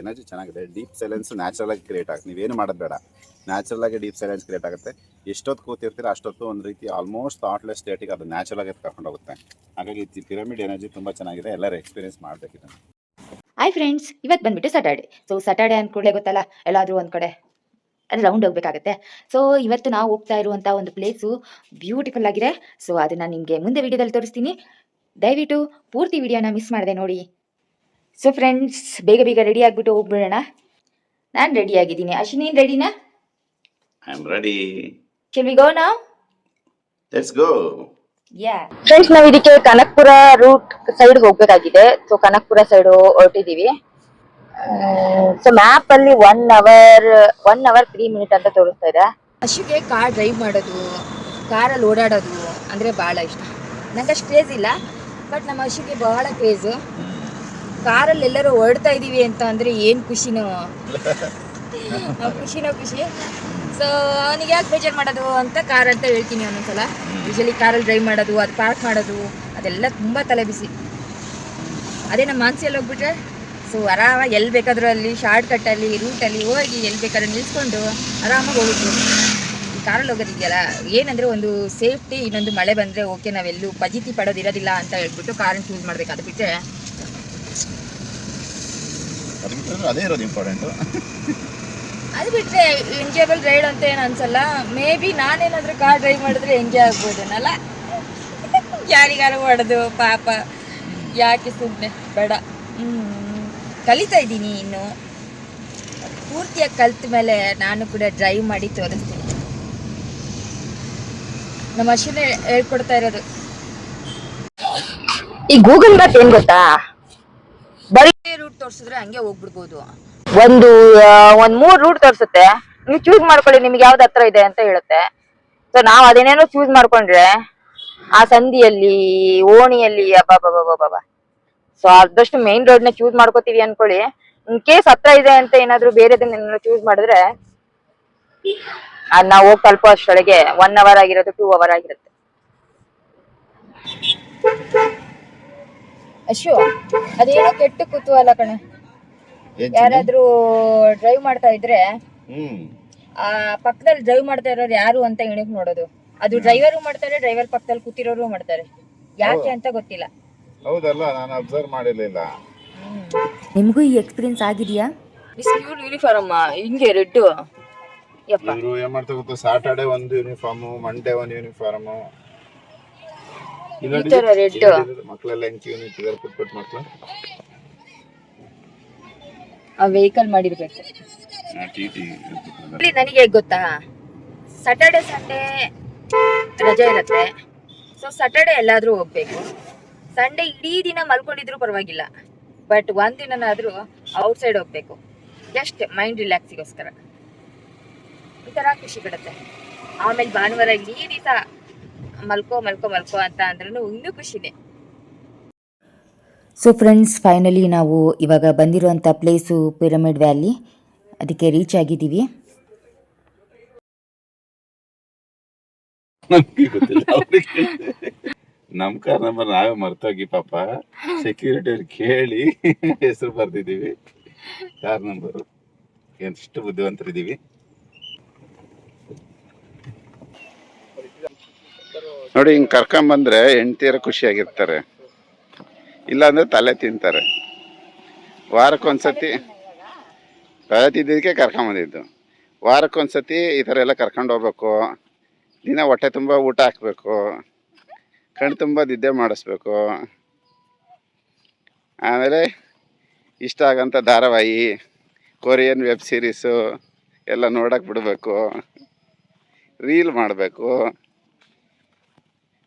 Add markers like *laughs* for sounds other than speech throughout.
Energy ಚೆನ್ನಾಗಿದೆ. Deep silence natural ಆಗಿ create ಆಗುತ್ತೆ ನೀವೇನು ಮಾಡೋದು ಬೇಡ. ನ್ಯಾಚುರಲ್ ಆಗಿ ಡೀಪ್ ಸೈಲೆನ್ಸ್ ಕ್ರಿಯೇಟ್ ಆಗುತ್ತೆ. ಎಷ್ಟೊತ್ತು ಕೂತಿರ್ತೀರ ಅಷ್ಟೊತ್ತು ಒಂದು ರೀತಿ ಆಲ್ಮೋಸ್ಟ್ ಥಾಟ್ಲೆಸ್ ಸ್ಟೇಟಿಗೆ ಅದು ನ್ಯಾಚುರಲ್ ಆಗಿ ಕರ್ಕೊಂಡು ಹೋಗುತ್ತೆ. ಹಾಗಾಗಿ ಪಿರಮಿಡ್ ಎನರ್ಜಿ ತುಂಬ ಚೆನ್ನಾಗಿದೆ. ಎಲ್ಲರೂ ಎಕ್ಸ್ಪೀರಿಯನ್ಸ್ ಮಾಡಬೇಕಿದೆ ಹಾಯ್ ಫ್ರೆಂಡ್ಸ್ ಇವತ್ತು ಬಂದ್ಬಿಟ್ಟು ಸ್ಯಾಟರ್ಡೆ ಸೊ ಸ್ಯಾಟರ್ಡೆ ಅಂದ್ಕೂಡಲೇ ಗೊತ್ತಲ್ಲ? ಎಲ್ಲಾದರೂ ಒಂದು ಕಡೆ ರೌಂಡ್ ಹೋಗ್ಬೇಕಾಗತ್ತೆ. ಸೊ ಇವತ್ತು ನಾವು ಹೋಗ್ತಾ ಇರುವಂಥ ಒಂದು ಪ್ಲೇಸು ಬ್ಯೂಟಿಫುಲ್ ಆಗಿದೆ. ಸೊ ಅದನ್ನು ನಿಮಗೆ ಮುಂದೆ ವಿಡಿಯೋದಲ್ಲಿ ತೋರಿಸ್ತೀನಿ. ದಯವಿಟ್ಟು ಪೂರ್ತಿ ವಿಡಿಯೋನ ಮಿಸ್ ಮಾಡಿದೆ ನೋಡಿ. ಸೊ ಫ್ರೆಂಡ್ಸ್ ಬೇಗ ಬೇಗ ರೆಡಿ ಆಗಿಬಿಟ್ಟು ಹೋಗ್ಬಿಡೋಣ. ನಾನು ರೆಡಿ ಆಗಿದ್ದೀನಿ. ಅಶ್ವಿನಿ ರೆಡಿನಾ ಐ ಆಮ್ ರೆಡಿ ಕೆಲ್ ವಿ ಗೋ ನಾವು ಲೆಟ್ಸ್ ಗೋ ಯಾ ಫ್ರೆಂಡ್ಸ್ ನಾವು ಇದಕ್ಕೆ ಕನಕ್ಪುರ ರೂಟ್ ಸೈಡ್ ಹೋಗ್ಬೇಕಾಗಿದೆ. ಸೊ ಕನಕ್ಪುರ ಸೈಡ್ ಹೊರಟಿದೀವಿ ಸೊ ಮ್ಯಾಪ್ ಅಲ್ಲಿ one hour one hour three minute ಅಂತ ತೋರಿಸ್ತಾ ಇದೆ. ಅಶುಗೆ ಕಾರ್ ಡ್ರೈವ್ ಮಾಡೋದು ಕಾರಲ್ಲಿ ಓಡಾಡೋದು ಅಂದ್ರೆ ಬಹಳ ಇಷ್ಟ. ನಂಗೆ ಅಷ್ಟು ಕ್ರೇಜ್ ಇಲ್ಲ ಬಟ್ ನಮ್ಮ ಅಶುಗೆ ಬಹಳ ಕ್ರೇಜು ಕಾರಲ್ಲಿ ಎಲ್ಲರೂ ಓಡ್ತಾ ಇದೀವಿ ಅಂತ ಅಂದ್ರೆ ಏನ್ ಖುಷಿನೋ. *laughs* ಖುಷಿನೋ ಖುಷಿ. ಸೊ ಅವನಿಗೆ ಯಾಕೆ ಬೇಜಾರು ಮಾಡೋದು ಅಂತ ಕಾರ್ ಅಂತ ಹೇಳ್ತೀನಿ ಒಂದೊಂದ್ಸಲ ಯೂಶಲಿ ಕಾರಲ್ಲಿ ಡ್ರೈವ್ ಮಾಡೋದು ಅದು ಪಾರ್ಕ್ ಮಾಡೋದು ಅದೆಲ್ಲ ತುಂಬ ತಲೆ ಬಿಸಿ. ಅದೇ ನಮ್ಮ ಮಾನ್ಸಿಯಲ್ಲಿ ಹೋಗ್ಬಿಟ್ರೆ ಸೊ ಆರಾಮಾಗಿ ಎಲ್ಲಿ ಬೇಕಾದ್ರೂ ಅಲ್ಲಿ ಶಾರ್ಟ್ಕಟ್ಟಲ್ಲಿ ರೂಟಲ್ಲಿ ಹೋಗಿ ಎಲ್ಲಿ ಬೇಕಾದ್ರೂ ನಿಲ್ಸ್ಕೊಂಡು ಆರಾಮಾಗಿ ಹೋಗ್ಬಿಟ್ರು ಈ ಕಾರಲ್ಲಿ ಹೋಗೋದಿದೆಯಲ್ಲ ಏನಂದರೆ ಒಂದು ಸೇಫ್ಟಿ ಇನ್ನೊಂದು ಮಳೆ ಬಂದರೆ ಓಕೆ ನಾವೆಲ್ಲೂ ಪಜಿತಿ ಪಡೋದಿರೋದಿಲ್ಲ ಅಂತ ಹೇಳ್ಬಿಟ್ಟು ಕಾರನ್ನು ಚೂಸ್ ಮಾಡಬೇಕು. ಅದು ಬಿಟ್ಟರೆ ಅದು ಇರೋದು ಇಂಪಾರ್ಟೆಂಟು ಅದು ಬಿಟ್ಟರೆ ಎಂಜಾಯಬಲ್ ರೈಡ್ ಅಂತ ಏನು ಅನ್ಸಲ್ಲ. ಮೇ ಬಿ ನಾನೇನಾದರೂ ಕಾರ್ ಡ್ರೈವ್ ಮಾಡಿದ್ರೆ ಎಂಜಾಯ್ ಆಗ್ಬೋದೇನಲ್ಲ? ಯಾರಿಗಾರು ಹೊಡೆದು ಪಾಪ. ಯಾಕೆ ಸುಮ್ಮನೆ ಬೇಡ. ಹ್ಮ್. ಕಲಿತಾ ಇದ್ದೀನಿ ಇನ್ನು. ಪೂರ್ತಿಯಾಗಿ ಕಲ್ತ ಮೇಲೆ ನಾನು ಕೂಡ ಡ್ರೈವ್ ಮಾಡಿ ತೋರಿಸ್ತೀನಿ. ನಮ್ಮ ಅಶ್ವಿನ ಹೇಳ್ಕೊಡ್ತಾ ಇರೋದು. ಈ ಗೂಗಲ್ ಮ್ಯಾಪ್ ಏನ್ ಗೊತ್ತಾ? ಬರೀ ರೂಟ್ ತೋರಿಸಿದ್ರೆ ಹಂಗೆ ಹೋಗ್ಬಿಡ್ಬೋದು. ಒಂದು ಒಂದ್ ಮೂರ್ ರೂಟ್ ತೋರಿಸುತ್ತೆ. ನೀವು ಚೂಸ್ ಮಾಡ್ಕೊಳ್ಳಿ ನಿಮ್ಗೆ ಯಾವ್ದು ಹತ್ರ ಇದೆ ಅಂತ ಹೇಳುತ್ತೆ. ಸೊ ನಾವ್ ಅದೇನೇನೋ ಚೂಸ್ ಮಾಡ್ಕೊಂಡ್ರೆ ಆ ಸಂಧಿಯಲ್ಲಿ ಓಣಿಯಲ್ಲಿ ಅಬ್ಬಬ್ಬಬ್ಬಬ್ಬ ಸೊ ಆದಷ್ಟು ಮೇನ್ ರೋಡ್ನ ಚೂಸ್ ಮಾಡ್ಕೋತೀವಿ ಅನ್ಕೊಳ್ಳಿ. ಇನ್ ಕೇಸ್ ಹತ್ರ ಇದೆ ಅಂತ ಏನಾದ್ರು ಬೇರೆದನ್ನ ಚೂಸ್ ಮಾಡಿದ್ರೆ ಅದ್ ನಾವು ಹೋಗಿ ತಲುಪೋ ಅಷ್ಟೊಳಗೆ ಒನ್ ಅವರ್ ಆಗಿರೋದು ಟೂ ಅವರ್ ಆಗಿರುತ್ತೆ. ಅಶು ಅದೇನೋ ಕೆಟ್ಟ ಕುತೂಹಲ ಕಣ. ಯಾರಾದ್ರೂ ಡ್ರೈವ್ ಮಾಡ್ತಾ ಇದ್ರೆ ಆ ಪಕ್ಕದಲ್ಲಿ ಡ್ರೈವ್ ಮಾಡ್ತಾ ಇರೋರು ಯಾರು ಅಂತ ಇಣಕ್ ನೋಡೋದು. ಅದು ಡ್ರೈವರು ಮಾಡ್ತಾರೆ ಡ್ರೈವರ್ ಪಕ್ಕದಲ್ಲಿ ಕೂತಿರೋರು ಮಾಡ್ತಾರೆ. ಯಾಕೆ ಅಂತ ಗೊತ್ತಿಲ್ಲ. ಹೌದಲ್ಲ ನಾನು ಅಬ್ಸರ್ವ್ ಮಾಡಿರ್ಲಿಲ್ಲ. ನಿಮಗೂ ಈ ಎಕ್ಸ್ಪೀರಿಯನ್ಸ್ ಆಗಿದೆಯಾ? ಪ್ಯೂರ್ ಯೂನಿಫಾರ್ಮ್ ಹಿಂಗೆ ರೆಡ್ ಯಪ್ಪ. ಇವರು ಏನ್ ಮಾಡ್ತಾ ಗೊತ್ತಾ? ಸಾಟರ್ಡೆ ಒಂದು ಯೂನಿಫಾರ್ಮ್ ಮಂಡೇ ಒಂದು ಯೂನಿಫಾರ್ಮ್ ಈ ತರ red. ಮಕ್ಕಳೆಲ್ಲ ಹೆಂಗ್ ಯೂನಿಟ್ ನಿಂತಿದ್ದಾರೆ ಪುಟ್ ಪುಟ್ ಮಕ್ಕಳು ಆ ವೆಹಿಕಲ್ ಮಾಡಿರ್ಬೇಕು. ಇಲ್ಲಿ ನನಗೆ ಹೇಗ್ ಗೊತ್ತಾ? ಸ್ಯಾಟರ್ಡೆ ಸಂಡೇ ರಜೆ ಇರುತ್ತೆ. ಸೊ ಸಾಟರ್ಡೆ ಎಲ್ಲಾದ್ರೂ ಹೋಗ್ಬೇಕು. ಸಂಡೇ ಇಡೀ ದಿನ ಮಲ್ಕೊಂಡಿದ್ರು ಪರವಾಗಿಲ್ಲ. ಬಟ್ ಒಂದ್ ದಿನನಾದ್ರೂ ಔಟ್ ಸೈಡ್ ಹೋಗ್ಬೇಕು. ಜಸ್ಟ್ ಮೈಂಡ್ ರಿಲ್ಯಾಕ್ಸಿಗೋಸ್ಕರ ಈ ತರ ಖುಷಿ ಕೊಡತ್ತೆ ಆಮೇಲೆ ಭಾನುವಾರ ಈ ದಿವಸ ಮಲ್ಕೋ ಮಲ್ಕೋ ಮಲ್ಕೋ ಅಂತ ಅಂದ್ರೂ ಇನ್ನೂ ಖುಷಿನೇ. ಸೊ ಫ್ರೆಂಡ್ಸ್ ಫೈನಲಿ ನಾವು ಇವಾಗ ಬಂದಿರುವಂಥ ಪ್ಲೇಸು ಪಿರಮಿಡ್ ವ್ಯಾಲಿ ಅದಕ್ಕೆ ರೀಚ್ ಆಗಿದ್ದೀವಿ. ನಮ್ಗೆ ಗೊತ್ತಿಲ್ಲ. ಅವ್ರಿಗೆ. ನಮ್ ಕಾರ್ ನಂಬರ್ ನಾವೇ ಮರ್ತೋಗಿ ಪಾಪ. ಸೆಕ್ಯೂರಿಟಿ ಅವ್ರು ಕೇಳಿ ಹೆಸರು ಬರ್ದಿದೀವಿ ಕಾರ್ ನಂಬರ್ ಎಷ್ಟು ಬುದ್ಧಿವಂತರಿದೀವಿ ನೋಡಿ, ಹಿಂಗ್ ಕರ್ಕೊಂಬಂದ್ರೆ ಹೆಂಡ್ತಿಯರು ಖುಷಿಯಾಗಿರ್ತಾರೆ. ಇಲ್ಲಾಂದ್ರೆ ತಲೆ ತಿಂತಾರೆ. ವಾರಕ್ಕೊಂದ್ಸತಿ ತಲೆ ತಿಂದಿದ್ದಕ್ಕೆ ಕರ್ಕೊಂಬಂದಿದ್ದು ವಾರಕ್ಕೊಂದ್ಸತಿ ಈ ಥರ ಎಲ್ಲ ಕರ್ಕೊಂಡು ಹೋಗ್ಬೇಕು. ದಿನ ಹೊಟ್ಟೆ ತುಂಬ ಊಟ ಹಾಕ್ಬೇಕು. ಕಣ್ಣು ತುಂಬ ನಿದ್ದೆ ಮಾಡಿಸ್ಬೇಕು. ಆಮೇಲೆ ಇಷ್ಟ ಆಗೋಂಥ ಧಾರಾವಾಹಿ ಕೊರಿಯನ್ ವೆಬ್ ಸೀರೀಸು ಎಲ್ಲ ನೋಡೋಕೆ ಬಿಡಬೇಕು. ರೀಲ್ ಮಾಡಬೇಕು.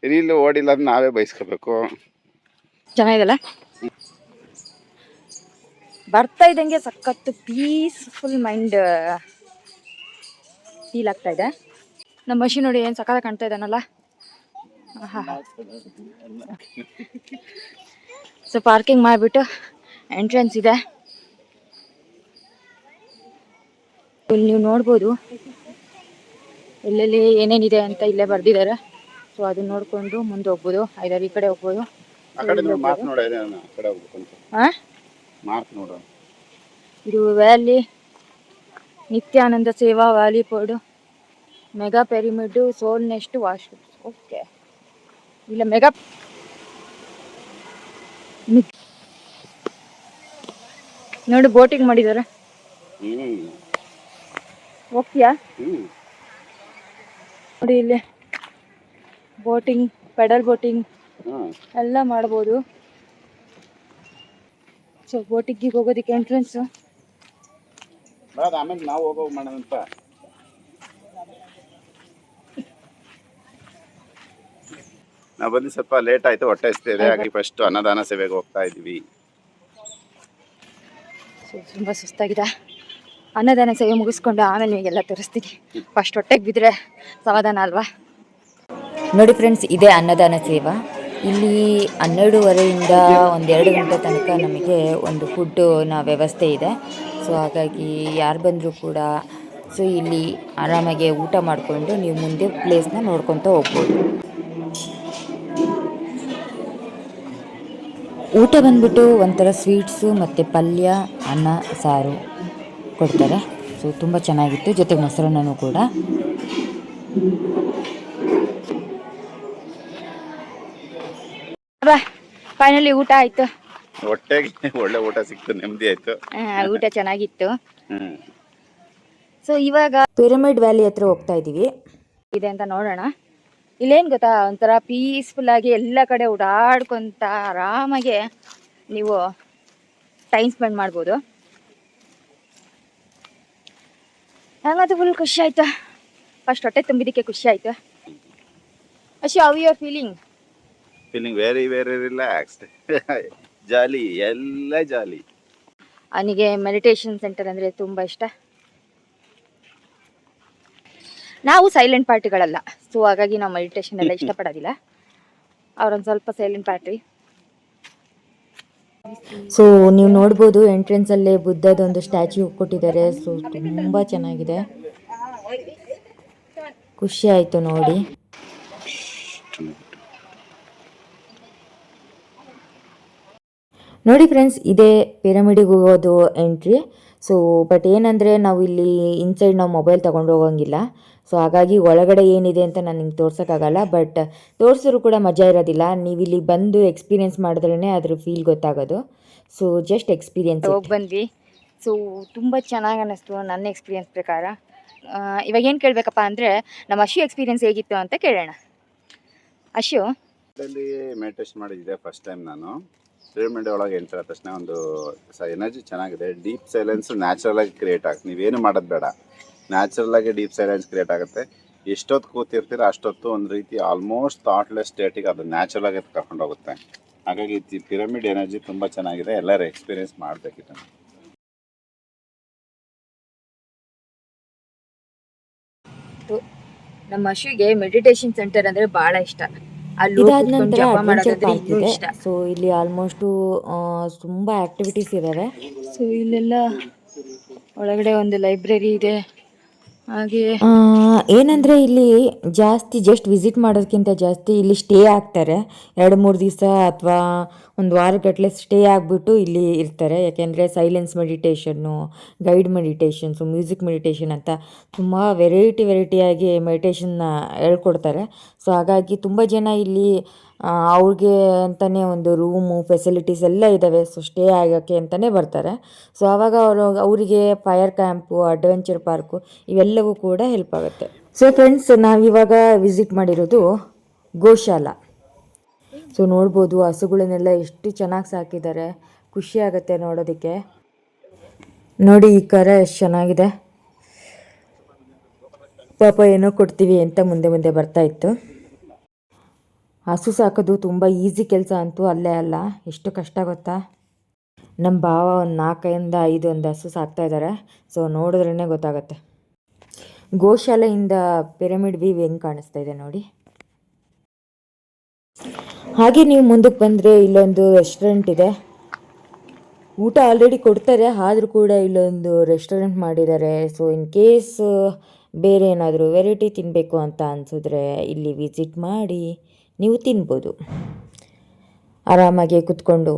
ರೀಲ್ ಓಡಿಲ್ಲ ಅಂದ್ರೆ ನಾವೇ ಬಯಸ್ಕೋಬೇಕು ಚೆನ್ನಾಗಿದೆಲ್ಲ ಬರ್ತಾ ಇದ್ದಂಗೆ ಸಖತ್ತು ಪೀಸ್ಫುಲ್ ಮೈಂಡ್ ಫೀಲ್ ಆಗ್ತಾ ಇದೆ. ನಮ್ಮ ಮಷಿನ್ ನೋಡಿ ಏನು ಸಖತ್ ಕಾಣ್ತಾ ಇದ್ದಾನಲ್ಲ? ಸೊ ಪಾರ್ಕಿಂಗ್ ಮಾಡಿಬಿಟ್ಟು ಎಂಟ್ರೆನ್ಸ್ ಇದೆ. ಇಲ್ಲಿ ನೀವು ನೋಡ್ಬೋದು. ಎಲ್ಲೆಲ್ಲಿ ಏನೇನಿದೆ ಅಂತ ಇಲ್ಲೇ ಬರ್ದಿದ್ದಾರೆ. ಸೊ ಅದನ್ನ ನೋಡ್ಕೊಂಡು ಮುಂದೆ ಹೋಗ್ಬೋದು. ಐದಾರು ಈ ಕಡೆ ಹೋಗ್ಬೋದು. ಇದು valley Nithyananda Seva valley ಪೋಡು mega pyramid soul nest wash okay ಇಲ್ಲ ಮೆಗಾ ನೋಡಿ ಬೋಟಿಂಗ್ ಮಾಡಿದಾರೆ. ಹೋಗ್ತೀಯಾ? ನೋಡಿ ಇಲ್ಲಿ ಬೋಟಿಂಗ್ ಪೆಡಲ್ ಬೋಟಿಂಗ್ ಎಲ್ಲ ಮಾಡ್ಬೋದು. ಸೊ ಬೋಟಿಂಗಿಗೆ ಹೋಗೋದಕ್ಕೆ ಎಂಟ್ರೆನ್ಸು ಆಮೇಲೆ ನಾವು ಹೋಗೋ ಮಾಡೋಣಂತ. ನಾವು ಬಂದು ಸ್ವಲ್ಪ ಲೇಟ್ ಆಯ್ತು ಹೊಟ್ಟೆ ಹಸ್ತಿದೆ. ಹಾಗೆ ಫಸ್ಟ್ ಅನ್ನದಾನ ಸೇವೆಗೆ ಹೋಗ್ತಾ ಇದೀವಿ. ಸೊ ತುಂಬ ಸುಸ್ತಾಗಿದೆ. ಅನ್ನದಾನ ಸೇವೆ ಮುಗಿಸ್ಕೊಂಡು ಆಮೇಲೆ ನಿಮಗೆಲ್ಲ ತೋರಿಸ್ತೀನಿ. ಫಸ್ಟ್ ಹೊಟ್ಟೆಗೆ ಬಿದ್ದರೆ ಸಮಾಧಾನ ಅಲ್ವಾ? ನೋಡಿ ಫ್ರೆಂಡ್ಸ್ ಇದೇ ಅನ್ನದಾನ ಸೇವಾ. ಇಲ್ಲಿ ಹನ್ನೆರಡೂವರೆಯಿಂದ ಒಂದೆರಡು ಗಂಟೆ ತನಕ ನಮಗೆ ಒಂದು ಫುಡ್ಡಿನ ವ್ಯವಸ್ಥೆ ಇದೆ. ಸೊ ಹಾಗಾಗಿ ಯಾರು ಬಂದರೂ ಕೂಡ ಸೊ ಇಲ್ಲಿ ಆರಾಮಾಗಿ ಊಟ ಮಾಡಿಕೊಂಡು ನೀವು ಮುಂದೆ ಪ್ಲೇಸ್ನ ನೋಡ್ಕೊತ ಹೋಗ್ಬೋದು. ಊಟ ಬಂದ್ಬಿಟ್ಟು ಒಂಥರ ಸ್ವೀಟ್ಸು ಮತ್ತು ಪಲ್ಯ ಅನ್ನ ಸಾರು ಕೊಡ್ತಾರೆ. ಸೊ ತುಂಬ ಚೆನ್ನಾಗಿತ್ತು. ಜೊತೆಗೆ ಮೊಸರನ್ನೂ ಕೂಡ. ಬಾ ಫೈನಲಿ ಊಟ ಆಯ್ತು. ಹೊಟ್ಟೆಗೆ ಒಳ್ಳೆ ಊಟ ಸಿಕ್ತು ನೆಮ್ಮದಿ ಆಯ್ತು. ಊಟ ಚೆನ್ನಾಗಿತ್ತು. ಹ್ಮ್. ಸೊ ಇವಾಗ ಪಿರಮಿಡ್ ವ್ಯಾಲಿ ಹತ್ರ ಹೋಗ್ತಾ ಇದೀವಿ. ಇದೆ ಅಂತ ನೋಡೋಣ. ಇಲ್ಲೇನು ಗೊತ್ತಾ? ಒಂಥರ ಪೀಸ್ಫುಲ್ಲಾಗಿ ಎಲ್ಲ ಕಡೆ ಓಡಾಡ್ಕೊತ ಆರಾಮಾಗೆ ನೀವು ಟೈಮ್ ಸ್ಪೆಂಡ್ ಮಾಡ್ಬೋದು. ಹಂಗಂತೂ ಫುಲ್ ಖುಷಿ ಆಯ್ತು. ಫಸ್ಟ್ ಹೊಟ್ಟೆ ತುಂಬಿದ್ದಕ್ಕೆ ಖುಷಿ ಆಯ್ತು. Ashi how your feeling feeling very very relaxed jolly ಎಲ್ಲ ಜಾಲಿ. ಅವನಿಗೆ ಮೆಡಿಟೇಷನ್ ಸೆಂಟರ್ ಅಂದರೆ ತುಂಬ ಇಷ್ಟ. ನಾವು ಸೈಲೆಂಟ್ ಪಾರ್ಟಿಗಳಲ್ಲ ಸೊ ಹಾಗಾಗಿ ನಾವು ಮೆಡಿಟೇಷನ್ ಎಲ್ಲ ಇಷ್ಟಪಡೋದಿಲ್ಲ. ಅವ್ರೊಂದು ಸ್ವಲ್ಪ ಸೈಲೆಂಟ್ ಪಾರ್ಟಿ ಸೊ ನೀವು ನೋಡ್ಬೋದು ಎಂಟ್ರೆನ್ಸ್ ಅಲ್ಲೇ ಬುದ್ಧದೊಂದು ಸ್ಟ್ಯಾಚ್ಯೂ ಕೊಟ್ಟಿದ್ದಾರೆ. ಸೊ ತುಂಬಾ ಚೆನ್ನಾಗಿದೆ. ಖುಷಿ ಆಯ್ತು ನೋಡಿ. ನೋಡಿ ಫ್ರೆಂಡ್ಸ್ ಇದೇ ಪಿರಮಿಡಿಗೆ ಹೋಗೋದು ಎಂಟ್ರಿ ಸೊ ಬಟ್ ಏನಂದರೆ ನಾವು ಇಲ್ಲಿ ಇನ್ಸೈಡ್ ನಾವು ಮೊಬೈಲ್ ತೊಗೊಂಡು ಹೋಗಂಗಿಲ್ಲ. ಸೊ ಹಾಗಾಗಿ ಒಳಗಡೆ ಏನಿದೆ ಅಂತ ನಾನು ನಿಮ್ಗೆ ತೋರ್ಸೋಕ್ಕಾಗಲ್ಲ ಬಟ್ ತೋರಿಸಿದ್ರು ಕೂಡ ಮಜಾ ಇರೋದಿಲ್ಲ. ನೀವು ಇಲ್ಲಿ ಬಂದು ಎಕ್ಸ್ಪೀರಿಯೆನ್ಸ್ ಮಾಡಿದ್ರೇ ಅದ್ರ ಫೀಲ್ ಗೊತ್ತಾಗೋದು. ಸೊ ಜಸ್ಟ್ ಎಕ್ಸ್ಪೀರಿಯೆನ್ಸ್ ಹೋಗಿ ಬಂದ್ವಿ. ಸೊ ತುಂಬ ಚೆನ್ನಾಗಿ ಅನ್ನಿಸ್ತು ನನ್ನ ಎಕ್ಸ್ಪೀರಿಯನ್ಸ್ ಪ್ರಕಾರ. ಇವಾಗ ಏನು ಕೇಳಬೇಕಪ್ಪ ಅಂದರೆ ನಮ್ಮ ಅಶು ಎಕ್ಸ್ಪೀರಿಯನ್ಸ್ ಹೇಗಿತ್ತು ಅಂತ ಕೇಳೋಣ. ಅಶು ಅಲ್ಲಿ ಟೆಸ್ಟ್ ಮಾಡಿದ್ದೆ ಫಸ್ಟ್ ಟೈಮ್ ನಾನು. ಪಿರಮಿಡ್ ಒಳಗೆ ಎಂಟರ್ ತಕ್ಷಣ ಒಂದು ಎನರ್ಜಿ ಚೆನ್ನಾಗಿದೆ. ಡೀಪ್ ಸೈಲೆನ್ಸ್ ನ್ಯಾಚುರಲ್ ಆಗಿ ಕ್ರಿಯೇಟ್ ಆಗಿ ನೀವೇನು ಮಾಡೋದು ಬೇಡ. ನ್ಯಾಚುರಲ್ ಆಗಿ ಡೀಪ್ ಸೈಲೆನ್ಸ್ ಕ್ರಿಯೇಟ್ ಆಗುತ್ತೆ. ಎಷ್ಟೊತ್ತು ಕೂತಿರ್ತೀರ ಅಷ್ಟೊತ್ತು ಒಂದು ರೀತಿ ಆಲ್ಮೋಸ್ಟ್ ಥಾಟ್ಲೆಸ್ ಸ್ಟೇಟಿಗೆ ಅದು ನ್ಯಾಚುರಲ್ ಆಗಿ ಕರ್ಕೊಂಡು ಹೋಗುತ್ತೆ ಹಾಗಾಗಿ ಪಿರಮಿಡ್ ಎನರ್ಜಿ ತುಂಬ ಚೆನ್ನಾಗಿದೆ. ಎಲ್ಲರೂ ಎಕ್ಸ್ಪೀರಿಯನ್ಸ್ ಮಾಡಬೇಕಿತ್ತು. ನಮ್ಮ ಅಶುಗೆ ಮೆಡಿಟೇಷನ್ ಸೆಂಟರ್ ಅಂದ್ರೆ ಬಹಳ ಇಷ್ಟ. ಇದಾದ ನಂತರ ಜಪ ಅಡ್ವೆಂಚರ್ ಪಾರ್ಕ್ ಇದೆ. ಇಷ್ಟ. ಸೊ ಇಲ್ಲಿ ಆಲ್ಮೋಸ್ಟು ತುಂಬ ಆ್ಯಕ್ಟಿವಿಟೀಸ್ ಇದ್ದಾವೆ ಸೊ ಇಲ್ಲೆಲ್ಲ ಒಳಗಡೆ ಒಂದು ಲೈಬ್ರರಿ ಇದೆ. ಹಾಗೆ ಏನಂದ್ರೆ ಇಲ್ಲಿ ಜಾಸ್ತಿ ಜಸ್ಟ್ ವಿಸಿಟ್ ಮಾಡೋದಕ್ಕಿಂತ ಜಾಸ್ತಿ ಇಲ್ಲಿ ಸ್ಟೇ ಆಗ್ತಾರೆ. ಎರಡು, ಮೂರು ದಿವಸ ಅಥವಾ ಒಂದು ವಾರಗಟ್ಟಲೆ ಸ್ಟೇ ಆಗಿಬಿಟ್ಟು ಇಲ್ಲಿ ಇರ್ತಾರೆ. ಯಾಕೆಂದರೆ silence meditation guide meditations music meditation ಅಂತ ತುಂಬ ವೆರೈಟಿ ವೆರೈಟಿಯಾಗಿ ಮೆಡಿಟೇಷನ್ನ ಹೇಳ್ಕೊಡ್ತಾರೆ. ಸೊ ಹಾಗಾಗಿ ತುಂಬ ಜನ ಇಲ್ಲಿ ಅವ್ರಿಗೆ ಅಂತಲೇ ಒಂದು ರೂಮು ಫೆಸಿಲಿಟೀಸ್ ಎಲ್ಲ ಇದ್ದಾವೆ ಸೊ ಸ್ಟೇ ಆಗೋಕ್ಕೆ ಅಂತಲೇ ಬರ್ತಾರೆ. ಸೊ ಆವಾಗ ಅವರು, ಅವರಿಗೆ ಫೈರ್ ಕ್ಯಾಂಪು ಅಡ್ವೆಂಚರ್ ಪಾರ್ಕು ಇವೆಲ್ಲವೂ ಕೂಡ ಹೆಲ್ಪ್ ಆಗುತ್ತೆ. ಸೊ ಫ್ರೆಂಡ್ಸ್ ನಾವಿವಾಗ ವಿಸಿಟ್ ಮಾಡಿರೋದು ಗೋಶಾಲ. ಸೊ ನೋಡ್ಬೋದು ಹಸುಗಳನ್ನೆಲ್ಲ ಎಷ್ಟು ಚೆನ್ನಾಗಿ ಸಾಕಿದ್ದಾರೆ. ಖುಷಿ ಆಗುತ್ತೆ ನೋಡೋದಕ್ಕೆ. ನೋಡಿ, ಈ ಕರ ಎಷ್ಟು ಚೆನ್ನಾಗಿದೆ. ಪಾಪ ಏನೋ ಕೊಡ್ತೀವಿ ಅಂತ ಮುಂದೆ ಮುಂದೆ ಬರ್ತಾ ಇತ್ತು. ಹಸು ಸಾಕೋದು ತುಂಬ ಈಸಿ ಕೆಲಸ ಅಂತೂ ಅಲ್ಲೇ ಅಲ್ಲ. ಎಷ್ಟು ಕಷ್ಟ ಗೊತ್ತಾ? ನಮ್ಮ ಭಾವ ಒಂದು ನಾಲ್ಕರಿಂದ ಐದು ಒಂದು ಹಸು ಸಾಕ್ತಾ ಇದ್ದಾರೆ ಸೊ ನೋಡಿದ್ರೇ ಗೊತ್ತಾಗತ್ತೆ. ಗೋಶಾಲೆಯಿಂದ ಪಿರಮಿಡ್ ವ್ಯೂ ಹೆಂಗೆ ಕಾಣಿಸ್ತಾ ಇದೆ ನೋಡಿ. ಹಾಗೆ ನೀವು ಮುಂದಕ್ಕೆ ಬಂದರೆ ಇಲ್ಲೊಂದು ರೆಸ್ಟೋರೆಂಟ್ ಇದೆ. ಊಟ ಆಲ್ರೆಡಿ ಕೊಡ್ತಾರೆ, ಆದರೂ ಕೂಡ ಇಲ್ಲೊಂದು ರೆಸ್ಟೋರೆಂಟ್ ಮಾಡಿದ್ದಾರೆ. ಸೊ ಇನ್ ಕೇಸ್ ಬೇರೆ ಏನಾದರೂ ವೆರೈಟಿ ತಿನ್ನಬೇಕು ಅಂತ ಅನಿಸಿದ್ರೆ ಇಲ್ಲಿ ವಿಸಿಟ್ ಮಾಡಿ. ನೀವು ತಿನ್ಬೋದು. ಆರಾಮಾಗಿ ಕುತ್ಕೊಂಡು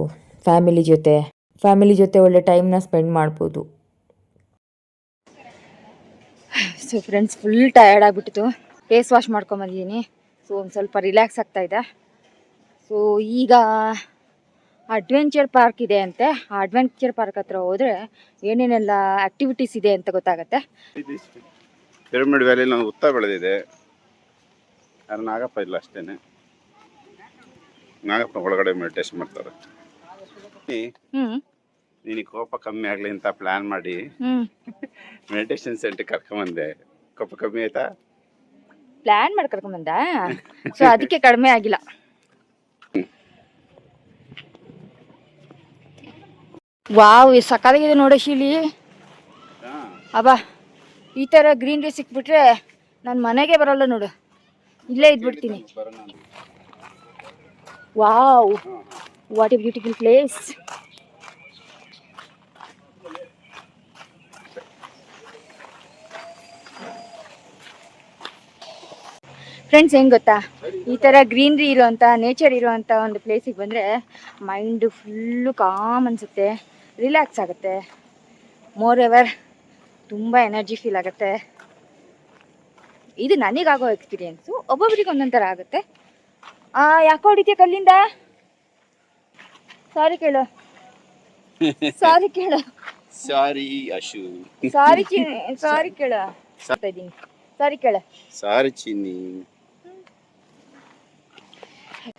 ಫ್ಯಾಮಿಲಿ ಜೊತೆ ಫ್ಯಾಮಿಲಿ ಜೊತೆ ಒಳ್ಳೆ ಟೈಮ್ನ ಸ್ಪೆಂಡ್ ಮಾಡ್ಬೋದು. ಸೊ ಫ್ರೆಂಡ್ಸ್ ಫುಲ್ ಟಯರ್ಡ್ ಆಗಿಬಿಟ್ಟಿತು. ಫೇಸ್ ವಾಶ್ ಮಾಡ್ಕೊಂಬಂದಿದ್ದೀನಿ ಸೊ ಒಂದು ಸ್ವಲ್ಪ ರಿಲ್ಯಾಕ್ಸ್ ಆಗ್ತಾ ಇದೆ. ಸೊ ಈಗ ಅಡ್ವೆಂಚರ್ ಪಾರ್ಕ್ ಇದೆ ಅಂತೆ. ಆ ಅಡ್ವೆಂಚರ್ ಪಾರ್ಕ್ ಹತ್ರ ಹೋದರೆ ಏನೇನೆಲ್ಲ ಆಕ್ಟಿವಿಟೀಸ್ ಇದೆ ಅಂತ ಗೊತ್ತಾಗುತ್ತೆ? ಪಿರಮಿಡ್ ವ್ಯಾಲಿ ನಾವು ಉತ್ತ ಬೆಳೆದಿದೆ. ಯಾರು ನಾಗಪ್ಪ ಇಲ್ಲ ಅಷ್ಟೇನೆ. ನಾಗಪ್ಪ ಒಳಗಡೆ ಮೆಡಿಟೇಷನ್ ಮಾಡ್ತಾರೆ. ಹ್ಮ್. ನಿನಗೆ ಕೋಪ ಕಮ್ಮಿ ಆಗಲಿ ಅಂತ ಪ್ಲಾನ್ ಮಾಡಿ ಮೆಡಿಟೇಷನ್ ಸೆಂಟರ್ ಕರ್ಕೊಂಬಂದೆ ಕೋಪ ಕಮ್ಮಿ ಆಯ್ತಾ? ಪ್ಲಾನ್ ಮಾಡಿ ಕರ್ಕೊಂಬಂದ ಸೊ *laughs* ಅದಕ್ಕೆ ಕಡಿಮೆ ಆಗಿಲ್ಲ. ವಾವ್ ಈ ಸಕ್ಕತ್ತಾಗಿದೆ ನೋಡು ಶೀಲಿ. ಅಬ್ಬಾ ಈ ಥರ ಗ್ರೀನ್ರಿ ಸಿಕ್ಬಿಟ್ರೆ ನಾನು ಮನೆಗೆ ಬರಲ್ಲ ನೋಡು. ಇಲ್ಲೇ ಇದ್ಬಿಡ್ತೀನಿ. Wow what a beautiful place friends ಹೆಂಗ್ ಗೊತ್ತಾ? ಈ ಥರ ಗ್ರೀನ್ರಿ ಇರೋವಂಥ ನೇಚರ್ ಇರೋವಂಥ ಒಂದು ಪ್ಲೇಸಿಗೆ ಬಂದರೆ ಮೈಂಡು ಫುಲ್ಲು ಕಾಮ್ ಅನಿಸುತ್ತೆ. ರಿಲ್ಯಾಕ್ಸ್ ಆಗುತ್ತೆ. ಮೋರ್ ಎವರ್ ತುಂಬ ಎನರ್ಜಿ ಫೀಲ್ ಆಗುತ್ತೆ. ಇದು ನನಗಾಗೋ ಎಕ್ಸ್ಪೀರಿಯೆನ್ಸು ಒಬ್ಬೊಬ್ರಿಗೆ ಒಂದೊಂದು ಥರ ಆಗುತ್ತೆ. ಆ, ಯಾಕೋ ಹೊಡಿತೀಯ ಕಲ್ಲಿಂದ? ಸಾರಿ ಕೇಳು. ಸಾರಿ ಕೇಳು. ಸಾರಿ ಅಶು. ಸಾರಿ ಚಿನ್ನಿ ಸಾರಿ ಕೇಳು. ಇದ್ದೀನಿ. ಸಾರಿ ಕೇಳು. ಸಾರಿ ಚಿನ್ನಿ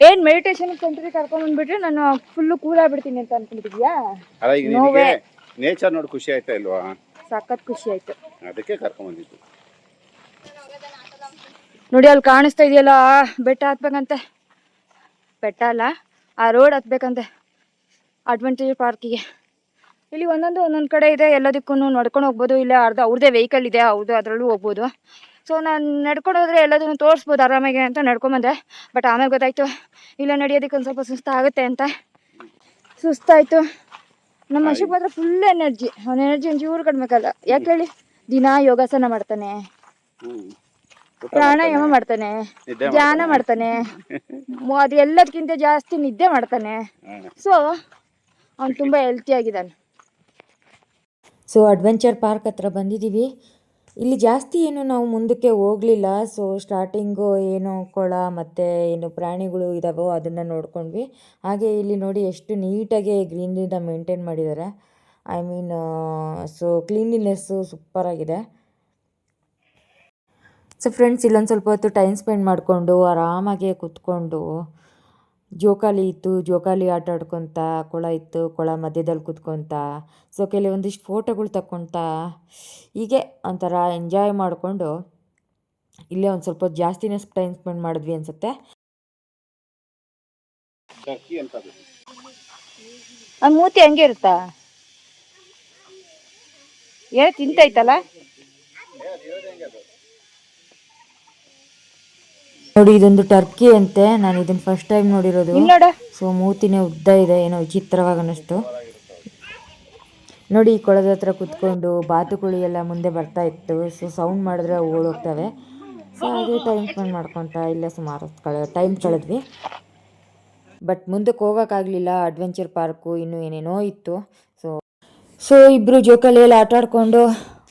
ಏನ್ ಮೆಡಿಟೇಷನ್ ಸೆಂಟರ್ ಕರ್ಕೊಂಡ್ ಬಂದ್ಬಿಟ್ರೆ ನಾನು ಫುಲ್ ಕೂಲ್ ಆಗ್ಬಿಡ್ತೀನಿ ಅಂತ ಅನ್ಕೊಂಡಿದ್ಯಾ? ಅಲ್ಲ ಈಗ No ನಿನಗೆ ನೇಚರ್ ನೋಡಿ ಖುಷಿ ಆಯ್ತಾ ಇಲ್ವಾ? ಸಖತ್ ಖುಷಿ ಆಯ್ತು. ಅದಕ್ಕೆ ಕರ್ಕೊಂಡ್ ಬಂದಿದ್ದು. ನೋಡಿ ಅಲ್ಲಿ ಕಾಣಿಸ್ತಾ ಇದೆಯಲ್ಲ ಬೆಟ್ಟ ಹತ್ಬೇಕಂತೆ. ಬೆಟ್ಟ ಅಲ್ಲ ಆ ರೋಡ್ ಹತ್ಬೇಕಂತೆ. ಅಡ್ವೆಂಚರ್ ಪಾರ್ಕಿಗೆ ಇಲ್ಲಿ ಒಂದೊಂದು ಒಂದೊಂದು ಕಡೆ ಇದೆ ಎಲ್ಲದಕ್ಕೂ ನಡ್ಕೊಂಡು ಹೋಗ್ಬೋದು. ಇಲ್ಲ ಅರ್ಧ ಅವ್ರದ್ದೇ ವೆಹಿಕಲ್ ಇದೆ ಅವ್ರದ್ದು ಅದರಲ್ಲೂ ಹೋಗ್ಬೋದು. ಸೊ ನಾನು ನಡ್ಕೊಂಡು ಹೋದರೆ ಎಲ್ಲದನ್ನು ತೋರಿಸ್ಬೋದು ಆರಾಮಾಗಿ ಅಂತ ನಡ್ಕೊಂಬಂದೆ ಬಟ್ ಆಮೇಲೆ ಗೊತ್ತಾಯ್ತು ಇಲ್ಲ ನಡೆಯೋದಕ್ಕೆ ಒಂದು ಸ್ವಲ್ಪ ಸುಸ್ತಾಗುತ್ತೆ ಅಂತ. ಸುಸ್ತಾಯಿತು ನಮ್ಮ ಅಶೋಕ್ ಮಾತ್ರ ಫುಲ್ ಎನರ್ಜಿ ಅವನ ಎನರ್ಜಿ ಒಂಚೂರು ಕಡಿಮೆಕಲ್ಲ ಯಾಕೆ ಹೇಳಿ? ದಿನಾ ಯೋಗಾಸನ ಮಾಡ್ತಾನೆ. ಪ್ರಾಣಾಯಾಮ ಮಾಡ್ತಾನೆ ನಿದ್ದೆ ಧ್ಯಾನ ಮಾಡ್ತಾನೆ. ಅದು ಎಲ್ಲದಕ್ಕಿಂತ ಜಾಸ್ತಿ ನಿದ್ದೆ ಮಾಡ್ತಾನೆ. ಸೊ ಅವ್ನು ತುಂಬ ಹೆಲ್ತಿ ಆಗಿದ್ದಾನೆ. ಸೊ ಅಡ್ವೆಂಚರ್ ಪಾರ್ಕ್ ಹತ್ರ ಬಂದಿದ್ದೀವಿ. ಇಲ್ಲಿ ಜಾಸ್ತಿ ಏನು ನಾವು ಮುಂದಕ್ಕೆ ಹೋಗಲಿಲ್ಲ. ಸೊ ಸ್ಟಾರ್ಟಿಂಗು ಏನು ಕೊಳ ಮತ್ತು ಏನು ಪ್ರಾಣಿಗಳು ಇದಾವೋ ಅದನ್ನು ನೋಡ್ಕೊಂಡ್ವಿ. ಹಾಗೆ ಇಲ್ಲಿ ನೋಡಿ ಎಷ್ಟು ನೀಟಾಗಿ ಗ್ರೀನ್ರಿನ ಮೇಂಟೈನ್ ಮಾಡಿದ್ದಾರೆ. ಐ ಮೀನ್ ಸೊ ಸೂಪರ್ ಸೂಪರಾಗಿದೆ ಸೊ ಫ್ರೆಂಡ್ಸ್ ಇಲ್ಲೊಂದು ಸ್ವಲ್ಪ ಹೊತ್ತು ಟೈಮ್ ಸ್ಪೆಂಡ್ ಮಾಡಿಕೊಂಡು ಆರಾಮಾಗಿ ಕೂತ್ಕೊಂಡು ಜೋಕಾಲಿ ಇತ್ತು ಜೋಕಾಲಿ ಆಟ ಆಡ್ಕೊತ ಕೊಳ ಇತ್ತು ಕೊಳ ಮಧ್ಯದಲ್ಲಿ ಕೂತ್ಕೊತ. ಸೊ ಕೆಲವೊಂದಿಷ್ಟು ಫೋಟೋಗಳು ತಕ್ಕೊತ ಹೀಗೆ ಒಂಥರ ಎಂಜಾಯ್ ಮಾಡಿಕೊಂಡು ಇಲ್ಲೇ ಒಂದು ಸ್ವಲ್ಪ ಹೊತ್ತು ಜಾಸ್ತಿನೇ ಟೈಮ್ ಸ್ಪೆಂಡ್ ಮಾಡಿದ್ವಿ ಅನಿಸುತ್ತೆ. ಮೂತಿ ಹಂಗೆ ಇರುತ್ತಾ? ಏ ತಿಂತೈತಲ್ಲ? ನೋಡಿ ಇದೊಂದು ಟರ್ಕಿ ಅಂತೆ. ನಾನು ಇದನ್ನ ಫಸ್ಟ್ ಟೈಮ್ ನೋಡಿರೋದು. ಸೊ ಮೂತಿನೇ ಉದ್ದ ಇದೆ. ಏನೋ ವಿಚಿತ್ರವಾಗಿ ಅನ್ನಿಸ್ತು. ನೋಡಿ ಈ ಕೊಳದ ಹತ್ರ ಕುತ್ಕೊಂಡು ಬಾತುಕೋಳಿ ಎಲ್ಲ ಮುಂದೆ ಬರ್ತಾ ಇತ್ತು. ಸೊ ಸೌಂಡ್ ಮಾಡಿದ್ರೆ ಓಡೋಗ್ತವೆ ಸೊ ಹಾಗೆ ಟೈಮ್ ಸ್ಪೆಂಡ್ ಮಾಡ್ಕೊತ ಇಲ್ಲೇ ಸುಮಾರು ಕಳೆ ಟೈಮ್ ಕಳೆದ್ವಿ. ಬಟ್ ಮುಂದಕ್ಕೆ ಹೋಗೋಕ್ಕಾಗಲಿಲ್ಲ. ಅಡ್ವೆಂಚರ್ ಪಾರ್ಕು ಇನ್ನೂ ಏನೇನೋ ಇತ್ತು. ಸೊ ಸೊ ಇಬ್ಬರು ಜೋಕಾಲಿಯಲ್ಲಿ ಆಟ ಆಡ್ಕೊಂಡು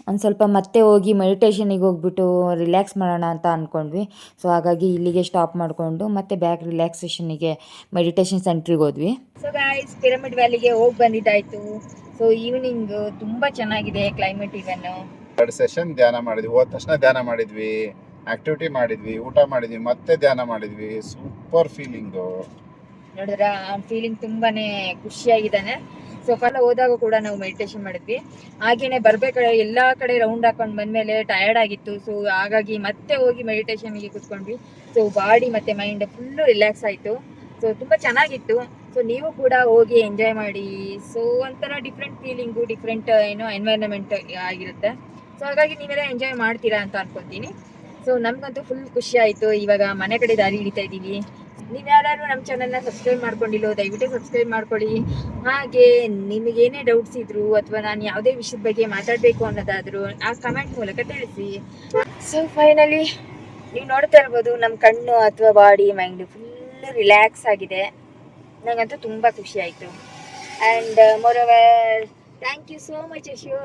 ಒಂದು ಸ್ವಲ್ಪ ಮತ್ತೆ ಹೋಗಿ ಮೆಡಿಟೇಷನಿಗೆ ಹೋಗ್ಬಿಟ್ಟು ರಿಲ್ಯಾಕ್ಸ್ ಮಾಡೋಣ ಅಂತ ಅಂದ್ಕೊಂಡ್ವಿ ಸೊ ಹಾಗಾಗಿ ಇಲ್ಲಿಗೆ ಸ್ಟಾಪ್ ಮಾಡಿಕೊಂಡು ಮತ್ತೆ ಬ್ಯಾಕ್ ರಿಲ್ಯಾಕ್ಸೇಷನಿಗೆ ಮೆಡಿಟೇಷನ್ ಸೆಂಟ್ರಿಗೆ ಹೋದ್ವಿ. ಸೊ ಗಾಯ್ಸ್ ಪಿರಮಿಡ್ ವ್ಯಾಲಿಗೆ ಹೋಗಿ ಬಂದಿದ್ದಾಯಿತು. ಸೊ ಈವ್ನಿಂಗ್ ತುಂಬಾ ಚೆನ್ನಾಗಿದೆ ಕ್ಲೈಮೇಟ್ ಇವನ್ ಎರಡು ಸೆಷನ್ ಧ್ಯಾನ ಮಾಡಿದ್ವಿ. ಹೋದ ತಕ್ಷಣ ಧ್ಯಾನ ಮಾಡಿದ್ವಿ. ಆಕ್ಟಿವಿಟಿ ಮಾಡಿದ್ವಿ ಊಟ ಮಾಡಿದ್ವಿ ಮತ್ತೆ ಧ್ಯಾನ ಮಾಡಿದ್ವಿ. ಸೂಪರ್ ಫೀಲಿಂಗು ನೋಡಿದ್ರ? ಫೀಲಿಂಗ್ ತುಂಬಾನೇ ಖುಷಿಯಾಗಿದ್ದಾನೆ. ಸೊ ಫಲ ಹೋದಾಗ ಕೂಡ ನಾವು ಮೆಡಿಟೇಷನ್ ಮಾಡಿದ್ವಿ. ಹಾಗೇನೆ ಬರ್ಬೇಕಾದ್ರೆ ಎಲ್ಲಾ ಕಡೆ ರೌಂಡ್ ಹಾಕೊಂಡು ಬಂದ್ಮೇಲೆ ಟಯರ್ಡ್ ಆಗಿತ್ತು. ಸೊ ಹಾಗಾಗಿ ಮತ್ತೆ ಹೋಗಿ ಮೆಡಿಟೇಷನ್ಗೆ ಕುತ್ಕೊಂಡ್ವಿ. ಸೊ ಬಾಡಿ ಮತ್ತೆ ಮೈಂಡ್ ಫುಲ್ಲು ರಿಲ್ಯಾಕ್ಸ್ ಆಯಿತು. ಸೊ ತುಂಬಾ ಚೆನ್ನಾಗಿತ್ತು. ಸೊ ನೀವು ಕೂಡ ಹೋಗಿ ಎಂಜಾಯ್ ಮಾಡಿ. ಸೊ ಒಂಥರ ಡಿಫ್ರೆಂಟ್ ಫೀಲಿಂಗು ಡಿಫ್ರೆಂಟ್ ಏನೋ ಎನ್ವೈರನ್ಮೆಂಟ್ ಆಗಿರುತ್ತೆ. ಸೊ ಹಾಗಾಗಿ ನೀವೆಲ್ಲ ಎಂಜಾಯ್ ಮಾಡ್ತೀರಾ ಅಂತ ಅನ್ಕೊಂತೀನಿ. ಸೊ ನಮಗಂತೂ ಫುಲ್ ಖುಷಿ ಆಯಿತು. ಇವಾಗ ಮನೆ ಕಡೆ ದಾರಿ ಹಿಡಿತಾ ಇದ್ದೀವಿ. ನೀವು ಯಾರು ನಮ್ಮ ಚಾನಲ್ನ ಸಬ್ಸ್ಕ್ರೈಬ್ ಮಾಡ್ಕೊಂಡಿಲ್ಲೋ ದಯವಿಟ್ಟು ಸಬ್ಸ್ಕ್ರೈಬ್ ಮಾಡ್ಕೊಳ್ಳಿ. ಹಾಗೆ ನಿಮಗೇನೇ ಡೌಟ್ಸ್ ಇದ್ರು ಅಥವಾ ನಾನು ಯಾವುದೇ ವಿಷಯದ ಬಗ್ಗೆ ಮಾತಾಡಬೇಕು ಅನ್ನೋದಾದರೂ ಆ ಕಮೆಂಟ್ ಮೂಲಕ ತಿಳಿಸಿ. ಸೊ ಫೈನಲಿ ನೀವು ನೋಡ್ತಾ ಇರ್ಬೋದು ನಮ್ಮ ಕಣ್ಣು ಅಥವಾ ಬಾಡಿ ಮೈಂಡ್ ಫುಲ್ ರಿಲ್ಯಾಕ್ಸ್ ಆಗಿದೆ. ನನಗಂತೂ ತುಂಬ ಖುಷಿ ಆಯಿತು. And over thank you so much Yashu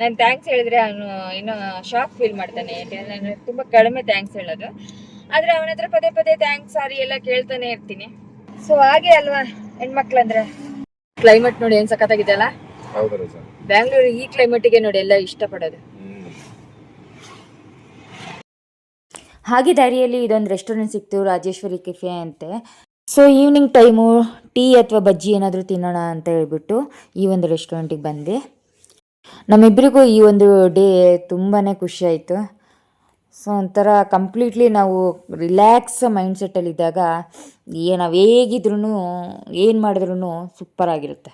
ನಾನು ಥ್ಯಾಂಕ್ಸ್ ಹೇಳಿದ್ರೆ ಅವನು ಇನ್ನೂ ಶಾಕ್ ಫೀಲ್ ಮಾಡ್ತಾನೆ ಯಾಕೆಂದ್ರೆ ನಾನು ತುಂಬ ಕಡಿಮೆ ಥ್ಯಾಂಕ್ಸ್ ಹೇಳೋದು. ಆದರೆ ಅವನ ಹತ್ರ ಪದೇ ಪದೇ ಥ್ಯಾಂಕ್ಸ್ ಸಾರಿ ಎಲ್ಲ ಕೇಳ್ತಾನೆ ಇರ್ತೀನಿ. ಸೊ ಹಾಗೆ ಅಲ್ವಾ ಹೆಣ್ಮಕ್ಳಂದ್ರೆ? ಕ್ಲೈಮೇಟ್ ನೋಡಿ ಏನು ಸಖತ್ತಾಗಿದೆ ಅಲ್ಲ? ಹೌದು ರಜಾ. ಬ್ಯಾಂಗ್ಳೂರು ಈ ಕ್ಲೈಮೇಟಿಗೆ ನೋಡಿ ಎಲ್ಲ ಇಷ್ಟಪಡೋದು. ಹಾಗೆ ದಾರಿಯಲ್ಲಿ ಇದೊಂದು ರೆಸ್ಟೋರೆಂಟ್ ಸಿಕ್ತು ರಾಜೇಶ್ವರಿ ಕೆಫೆ ಅಂತೆ. ಸೊ ಈವ್ನಿಂಗ್ ಟೈಮು ಟೀ ಅಥವಾ ಬಜ್ಜಿ ಏನಾದರೂ ತಿನ್ನೋಣ ಅಂತ ಹೇಳ್ಬಿಟ್ಟು ಈ ಒಂದು ರೆಸ್ಟೋರೆಂಟಿಗೆ ಬಂದೆ. ನಮ್ಮಿಬ್ಬರಿಗೂ ಈ ಒಂದು ಡೇ ತುಂಬಾ ಖುಷಿ ಆಯಿತು. ಸೊ ಒಂಥರ ಕಂಪ್ಲೀಟ್ಲಿ ನಾವು ರಿಲ್ಯಾಕ್ಸ್ ಮೈಂಡ್ ಸೆಟ್ಟಲ್ಲಿದ್ದಾಗ ಏ, ನಾವು ಹೇಗಿದ್ರೂ ಏನು ಮಾಡಿದ್ರೂ ಸೂಪರ್ ಆಗಿರುತ್ತೆ.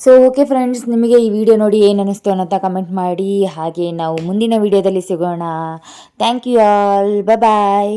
ಸೊ ಓಕೆ ಫ್ರೆಂಡ್ಸ್ ನಿಮಗೆ ಈ ವಿಡಿಯೋ ನೋಡಿ ಏನು ಅನ್ನಿಸ್ತು ಅನ್ನೋಂಥ ಕಮೆಂಟ್ ಮಾಡಿ. ಹಾಗೆ ನಾವು ಮುಂದಿನ ವಿಡಿಯೋದಲ್ಲಿ ಸಿಗೋಣ. Thank you all bye